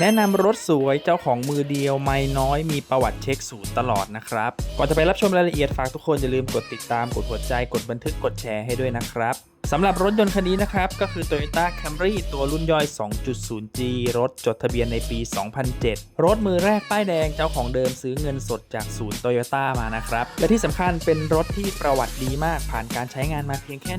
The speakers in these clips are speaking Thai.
แนะนำรถสวยเจ้าของมือเดียวไม่น้อยมีประวัติเช็คศูนย์ตลอดนะครับ ก่อนจะไปรับชมรายละเอียดฝากทุกคนอย่าลืมกดติดตามกดหัวใจกดบันทึกกดแชร์ให้ด้วยนะครับ สำหรับรถยนต์คันนี้นะครับ ก็คือ Toyota Camry ตัวรุ่นย่อย 2.0G รถจดทะเบียนในปี 2007 รถมือแรกป้ายแดงเจ้าของเดิมซื้อเงินสดจากศูนย์ Toyota มานะครับ และที่สำคัญเป็นรถที่ประวัติดีมากผ่านการใช้งานมาเพียงแค่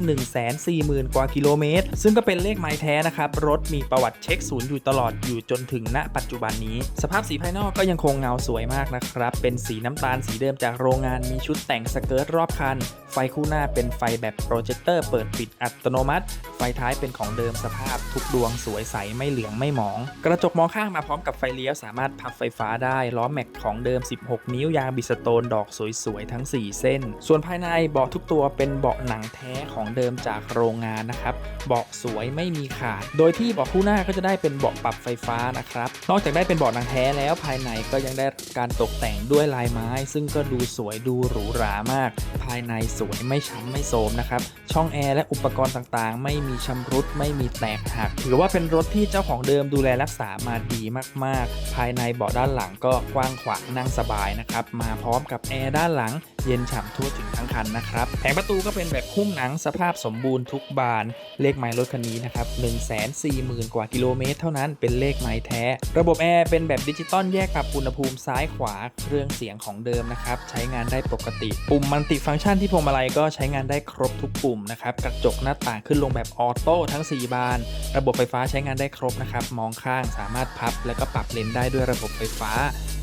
140,000 กว่ากิโลเมตร ซึ่งก็เป็นเลขไม้แท้นะครับ รถมีประวัติเช็คศูนย์อยู่ตลอดอยู่จนถึงณ ปัจจุบันนี้ สภาพสีภายนอกก็ยังคงเงาสวยมากนะครับเป็นสีน้ำตาลสีเดิมจากโรงงานมีชุดแต่งสเกิร์ตรอบคัน ไฟคู่หน้าเป็นไฟแบบโปรเจคเตอร์เปิดปิดอัตโนมัติ ไฟท้ายเป็นของเดิมสภาพทุกดวงสวยใสไม่เหลืองไม่หมอง กระจกมองข้างมาพร้อมกับไฟเลี้ยวสามารถพับไฟฟ้าได้ล้อแม็กของเดิม 16 นิ้วยางบิสโตนดอกสวยๆทั้ง 4 เส้น ส่วนภายในเบาะทุกตัวเป็นเบาะหนังแท้ของเดิมจากโรงงานนะครับเบาะสวยไม่มีขาด โดยที่เบาะคู่หน้าก็จะได้เป็นเบาะปรับไฟฟ้านะครับนอกจากได้เป็นเบาะหนังแท้แล้วภายในก็ยังได้การตกแต่งด้วยลายไม้ ซึ่งก็ดูสวยดูหรูหรามาก ภายในสวยไม่ช้ำไม่โทมนะครับช่องแอร์และอุปกรณ์ต่างๆ ไม่มีชำรุดไม่มีแตกหัก ถือว่าเป็นรถที่เจ้าของเดิมดูแลรักษามาดีมากๆ ภายในเบาะด้านหลังก็กว้างขวางนั่งสบายนะครับมาพร้อมกับแอร์ด้านหลังเย็นฉ่ำทั่วถึงทั้งคันนะครับแผงประตูก็เป็นแบบหุ้มหนังสภาพสมบูรณ์ทุกบาน เลขไมล์รถคันนี้นะครับ140,000 กว่ากิโลเมตรเท่านั้นเป็นเลขไมล์แท้ ระบบแอร์เป็นแบบดิจิตอลแยกปรับอุณหภูมิซ้ายขวาเครื่องเสียงของเดิมนะครับใช้งานได้ปกติ ปุ่มมัลติฟังก์ชันที่พวงมาลัยก็ใช้งานได้ครบทุกปุ่มนะครับกระจกหน้าต่างขึ้นลงแบบออโต้ทั้ง 4 บาน ระบบไฟฟ้าใช้งานได้ครบนะครับ มองข้างสามารถพับ แล้วก็ปรับเลนได้ด้วยระบบไฟฟ้า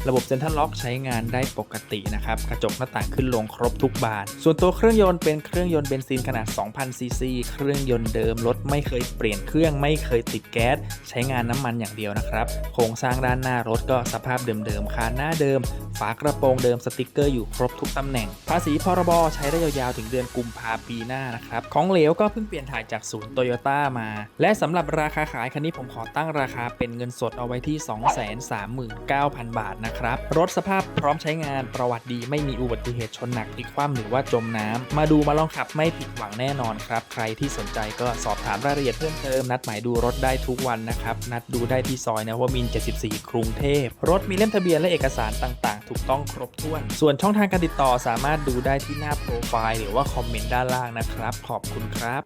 ระบบเซ็นทรัลล็อกใช้งานได้ปกตินะครับ กระจกหน้าต่างขึ้นลงครบทุกบาน ส่วนตัวเครื่องยนต์เป็นเครื่องยนต์เบนซินขนาด 2,000 ซีซี เครื่องยนต์เดิมรถไม่เคยเปลี่ยนเครื่องไม่เคยติดแก๊ส ใช้งานน้ำมันอย่างเดียวนะครับ โครงสร้างด้านหน้ารถก็สภาพเดิมๆ คานหน้าเดิม ฝากระโปรงเดิมสติกเกอร์อยู่ครบทุกตำแหน่ง ภาษีพรบใช้ได้ยาวๆ ถึงเดือนกุมภาปีหน้านะครับ ของเหลวก็เพิ่งเปลี่ยนถ่ายจากศูนย์โตโยต้ามา และสำหรับราคาขายคันนี้ผมขอตั้งราคาเป็นเงินสดเอาไว้ที่ 239,000 บาทนะครับ รถสภาพพร้อมใช้งานประวัติดีไม่มีอุบัติเหตุชนหนักพลิกคว่ำหรือว่าจมน้ำมาดูมาลองขับไม่ผิดหวังแน่นอนครับ ใครที่สนใจก็สอบถามรายละเอียดเพิ่มเติม นัดหมายดูรถได้ทุกวันนะครับ นัดดูได้ที่ซอยนวมิน 74 กรุงเทพ รถมีเล่มทะเบียนและเอกสารต่างๆ ถูกต้องครบถ้วน ส่วนช่องทางการติดต่อสามารถดูได้ที่หน้าโปรไฟล์หรือว่าคอมเมนต์ด้านล่างนะครับ ขอบคุณครับ